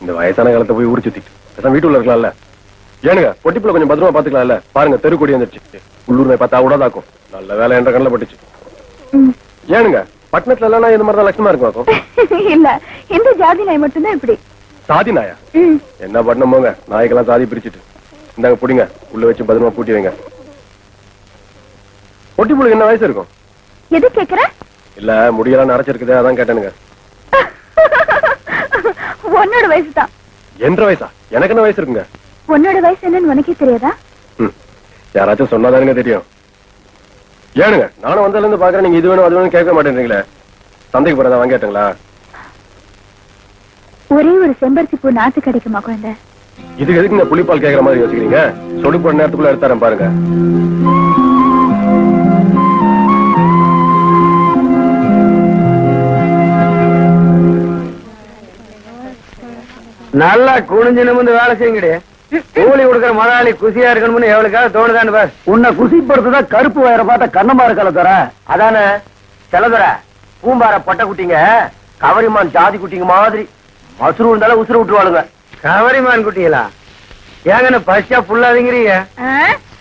இந்த வயசான காலத்தை போய் ஊர் சுத்திட்டு. பேசாம வீட்டுல இருக்கலாம்ல. ஏனுங்க பொட்டிப்புல கொஞ்சம் பத்திரமா பாத்துக்கலாம்ல? பாருங்க தெருக்கொடி வந்துருச்சு. உள்ளூர் பார்த்தா கூட தாக்கும் நல்ல வேலை என்ற கண்ணில் பட்டுச்சு. ஏனுங்க பட்டணத்துல எல்லாம் இந்த மாதிரி தான் லட்சமா இருக்கும் இல்ல இந்த ஜாதி நாய் மட்டும்தான் இப்படி. சாதி நாயா. என்ன பண்ணணும் போங்க நாய்க்கெல்லாம் சாதி பிரிச்சுட்டு. இந்தாங்க புடிங்க. உள்ள வச்சு பத்திரமா பூட்டி வைங்க. பொட்டிப்புளுக்கு என்ன வயசு இருக்கும்? எது கேக்குற? இல்ல முடியெல்லாம் நரைச்சிருக்குதே அதான் கேட்டேனுங்க. உன்னோட வயசு தான் என்ற வயசா? எனக்கு என்ன வயசு இருக்குங்க? உன்னோட வயசு என்னன்னு உனக்கே தெரியாதா. யாராச்சும் சொன்னாதானுங்க தெரியும். ஏனுங்க நானும் வந்ததுல இருந்து பாக்குறேன் நீங்க இது வேணும் அது வேணும் கேட்க மாட்டேன்றீங்களே. சந்தைக்கு போறதா வாங்கிட்டீங்களா ஒரே ஒரு செம்பருத்தி பூ நாத்து கிடைக்குமா குழந்தை? இதுக்கு எதுக்குங்க புளிப்பால் கேக்குற மாதிரி யோசிக்கிறீங்க? சொடு போட நேரத்துக்குள்ள எடுத்தாரன் பாருங்க. நல்லா குனிஞ்சு நிமிந்து வேலை செய்யுங்கடி. கூலி கொடுக்குற முதலாளி குசியா இருக்கணும்னு எவ்வளவுக்காக தோணுதான்னு பார். உன்னை குசிப்படுத்துதான் கருப்பு வயரை பார்த்தா கண்ணமா இருக்கல தர. அதானே? செலதுற பூம்பார பட்ட குட்டிங்க கவரிமான் ஜாதி குட்டிங்க மாதிரி. மசுரு இருந்தாலும் உசுறு விட்டுருவாளுங்க. கவரிமான் குட்டிங்களா ஏங்கன்னு பசியா புல்லாதீங்கிறீங்க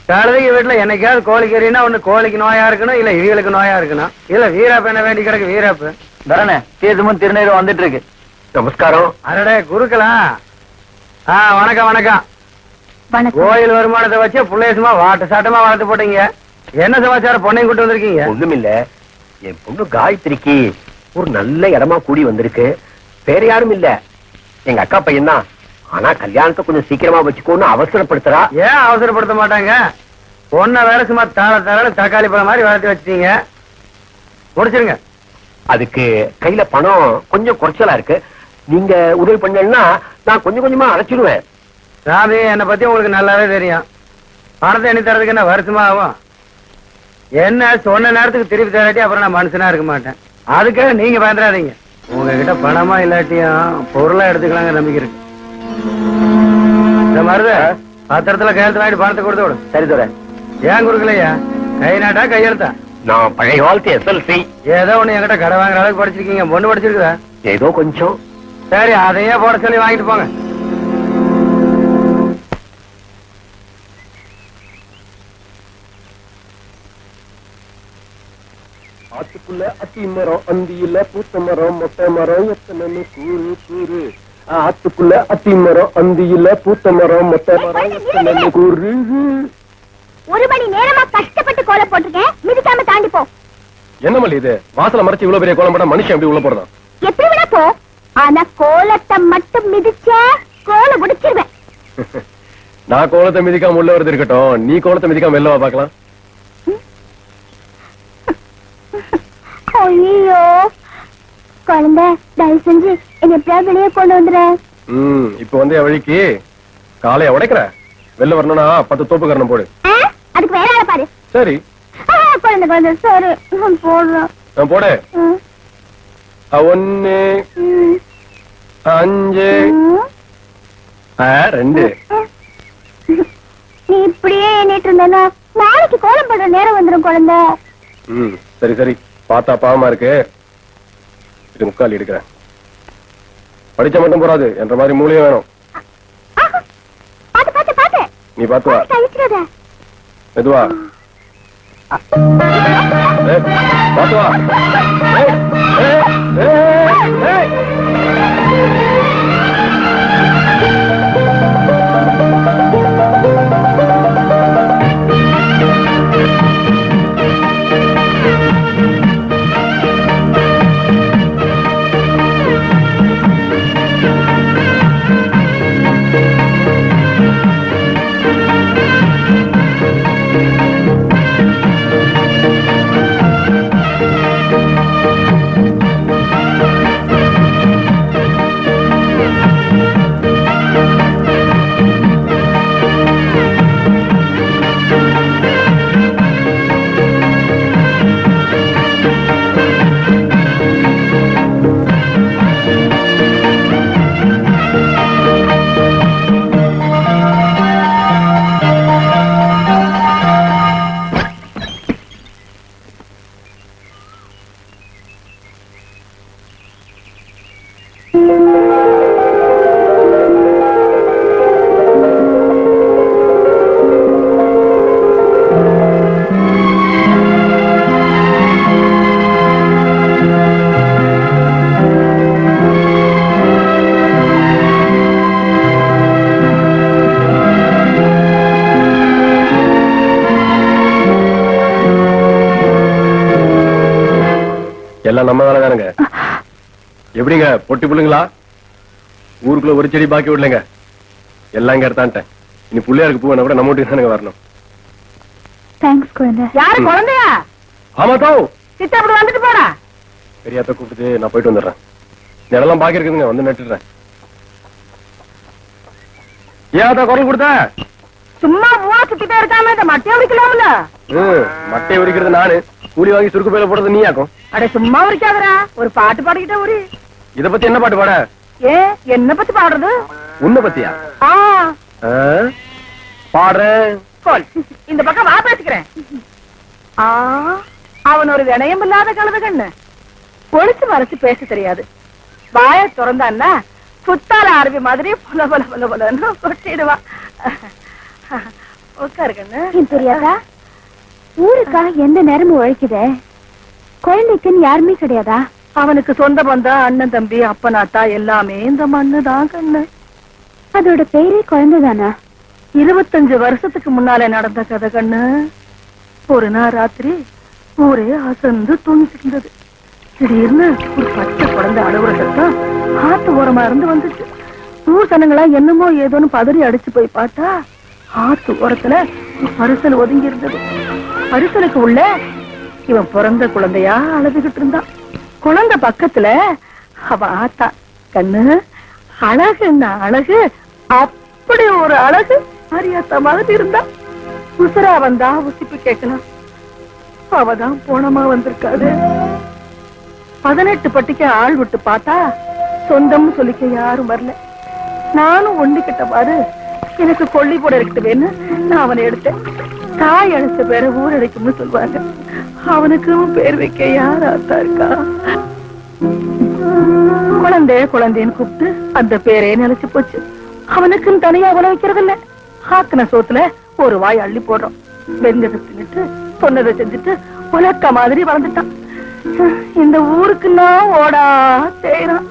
கழுதைங்க வீட்டுல என்னைக்காவது கோழி கறினா ஒண்ணு கோழிக்கு நோயா இருக்கணும் இல்ல இவங்களுக்கு நோயா இருக்கணும். இல்ல வீராப்பு என்ன வேண்டி கிடக்கு வீராப்பு? தரனே தீர்த்தமும் திருநீரும் வந்துட்டு இருக்கு. நமஸ்காரம். அரடே குறுக்கலா ஆ வணக்கம் வணக்கம். கோயில் வருமானத்தை வச்சு புள்ளைய சும்மா வாட்ட சாட்டமா வளர்த்து போட்டீங்க. என்ன சமாச்சாரம்? பொண்ணையும் கூட்டு வந்திருக்கீங்க? ஒண்ணுமில்ல. என் பொண்ணு காயத்ரிக்கு ஒரு நல்ல இடமா கூடி வந்திருக்கு. வேற யாரும் இல்ல. எங்க அக்கா பையன் தான் ஆனா கல்யாணத்தை கொஞ்சம் சீக்கிரமா வச்சுக்கோன்னு அவசரப்படுத்துறா. ஏன் அவசரப்படுத்த மாட்டாங்க? பொண்ணை வேற சும்மா தாள தாள தக்காளி பழம் மாதிரி வளர்த்து வச்சிட்டீங்க. முடிச்சிருங்க. அதுக்கு கையில பணம் கொஞ்சம் குறைச்சலா இருக்கு. நீங்க உதவி பண்ணீங்கன்னா நான் கொஞ்சம் கொஞ்சமா அழைச்சிடுவேன். சாமி என்னை பத்தி உங்களுக்கு நல்லாவே தெரியும். பணத்தை எண்ணி தரதுக்கு என்ன வருஷமா ஆகும்? என்ன சொன்ன நேரத்துக்கு திருப்பி தராட்டி அப்புறம் நான் மனுஷனா இருக்க மாட்டேன். அதுக்காக நீங்க பயந்துடாதீங்க. உங்ககிட்ட பணமா இல்லாட்டியும் பொருளா எடுத்துக்கலாங்க நம்பிக்கை இருக்கு. இந்த மருத பத்திரத்துல கையெழுத்து வாங்கிட்டு பணத்தை கொடுத்து விடு. சரி தர ஏன் கொடுக்கலையா? கை நாட்டா கையெழுத்தா நான் பழைய காலத்து எஸ்எல்சி ஏதோ ஒண்ணு என்கிட்ட கடை வாங்குற அளவுக்கு படிச்சிருக்கீங்க. பொண்ணு படிச்சிருக்குதா? ஏதோ கொஞ்சம். சரி அதையே போட சொல்லி வாங்கிட்டு போங்க. ஆத்துக்குள்ள அத்தி மரம் அந்தியில பூத்த மரம் மொட்டை மரம் எத்தனை கூறு கூறு. ஆத்துக்குள்ள அத்தி மரம் அந்தியில பூத்த மரம் மொட்டை மரம் எத்தனை கூறு. ஒரு மணி நேரமா கஷ்டப்பட்டு கோல போட்டிருக்கேன். மிதிக்காம தாண்டி போ என்ன மல்லி இது? வாசல மறைச்சு இவ்வளவு பெரிய கோலம் போட்டா மனுஷன் எப்படி உள்ள போறதான் எப்படி விட போ? ஆனா கோலத்தை மட்டும் மிதிச்ச கோல முடிச்சிருவேன். நான் கோலத்தை மிதிக்காம உள்ள வருது இருக்கட்டும். நீ கோலத்தை மிதிக்காம வெளில வா பாக்கலாம் ஐயோ. குழந்தை தயவு செஞ்சு என்ன எப்படியாவது வெளியே கொண்டு வந்துடுற ம் இப்ப வந்து என் வழிக்கு காலைய உடைக்கிற. வெளில வரணும்னா பத்து தோப்பு கரணம் போடு? அதுக்கு வேற ஆளை பாரு. சரி. குழந்தை குழந்தை சரி நான் போடுறேன். நான் போடு. ம், அஞ்சு ரெண்டு. நீ இப்படியே எண்ணிட்டு இருந்தேன்னா நாளைக்கு கோலம் போடுற நேரம் வந்துடும் குழந்தை. ம் சரி சரி. பார்த்தா பாவமா இருக்கு. இது முக்கால் எடுக்கிறேன். படிச்சா மட்டும் போறாது. என்ற மாதிரி மூலியம் வேணும். பாத்து பாத்து பாத்து. நீ பார்த்து வா. மெதுவா. ఏ எப்படிங்க பொட்டி புள்ளுங்களா ஊருக்குள்ள ஒரு செடி பாக்கி விடலைங்க. எல்லாம் இங்க எடுத்தான்ட்டேன். இனி பிள்ளையாருக்கு பூ கூட நம்ம வீட்டுக்கு வரணும். தேங்க்ஸ் குழந்தை. யாரு குழந்தையா? ஆமா தோ. சித்த அப்படி வந்துட்டு போடா பெரியாத்த கூப்பிட்டு நான் போயிட்டு வந்துடுறேன். நிலம் பாக்கி இருக்குதுங்க வந்து நட்டுடுறேன். ஏன் குரல் கொடுத்த? சும்மா ஊரா சுத்திட்டே இருக்காம இந்த மட்டையை உரிக்கலாம்ல? மட்டையை உரிக்கிறது நானு. கூலி வாங்கி சுருக்கு பையில போடுறது நீயாக்கும்? அட சும்மா உரிக்காதடா. ஒரு பாட்டு பாடிக்கிட்டே உரி. இத பத்தி என்ன பாட்டு பாட? ஏ என்ன பத்தி பாடுறது? உன்னை பத்தியா? பாடுறேன் இந்த பக்கம் வா பேசிக்கிறேன். அவன் ஒரு வினயம் இல்லாத கழுத கண்ணு. ஒளிச்சு மறைச்சு பேச தெரியாது. வாய திறந்தான்னா புத்தால அருவி மாதிரி புல புல புல புலன்னு கொட்டிடுவா உட்காரு கண்ணு என் ஊருக்காக எந்த நேரமும் உழைக்குதே. குழந்தைக்குன்னு யாருமே கிடையாதா? அவனுக்கு சொந்த பந்தம் அண்ணன் தம்பி அப்பனாத்தா எல்லாமே இந்த மண்ணு தான் கண்ணு. அதோட பேரே குழந்தைதானா? இருபத்தஞ்சு வருஷத்துக்கு முன்னாலே நடந்த கதை கண்ணு. ஒரு நாள் ராத்திரி ஊரே அசந்து இருந்தது திடீர்னு ஒரு பச்சை குழந்தை சத்தம் ஆத்து ஓரமா இருந்து வந்துச்சு. ஊர் சனங்களா என்னமோ ஏதோன்னு பதறி அடிச்சு போய் பார்த்தா ஆத்து ஓரத்துல பரிசல் ஒதுங்கி இருந்தது. பரிசலுக்கு உள்ள இவன் பிறந்த குழந்தையா அழுதுகிட்டு இருந்தான். குழந்தை பக்கத்துல அவ ஆத்தா. கண்ணு அழகு என்ன அழகு? அப்படி ஒரு அழகு அரியாத்த மாதிரி இருந்தா. உசுரா வந்தா உசிப்பு கேட்கலாம். அவதான் போனமா வந்திருக்காது பதினெட்டு பட்டிக்கு ஆள் விட்டு பார்த்தா சொந்தம்னு சொல்லிக்க யாரும் வரல. நானும் ஒண்ணுகிட்ட பாரு எனக்கு கொல்லி போட இருக்கட்டுவேன்னு நான் அவனை எடுத்தேன். தாய் அழைச்ச பேரை ஊர் அடைக்கும்னு சொல்லுவாங்க அவனுக்கும் பேர் வைக்க யார் ஆத்தா இருக்கா? குழந்தை குழந்தைன்னு கூப்பிட்டு அந்த பேரே நிலைச்சு போச்சு. அவனுக்குன்னு தனியா உல வைக்கிறது இல்ல ஆக்கின சோத்துல ஒரு வாய் அள்ளி போடுறோம். வெந்ததை தின்னுட்டு சொன்னதை செஞ்சுட்டு உலக்க மாதிரி வளர்ந்துட்டான். இந்த ஊருக்கு நான் ஓடா செய்யறான்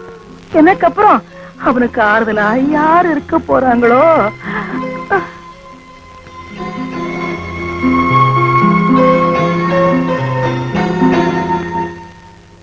எனக்கு அப்புறம் அவனுக்கு ஆறுதலா யார் இருக்க போறாங்களோ?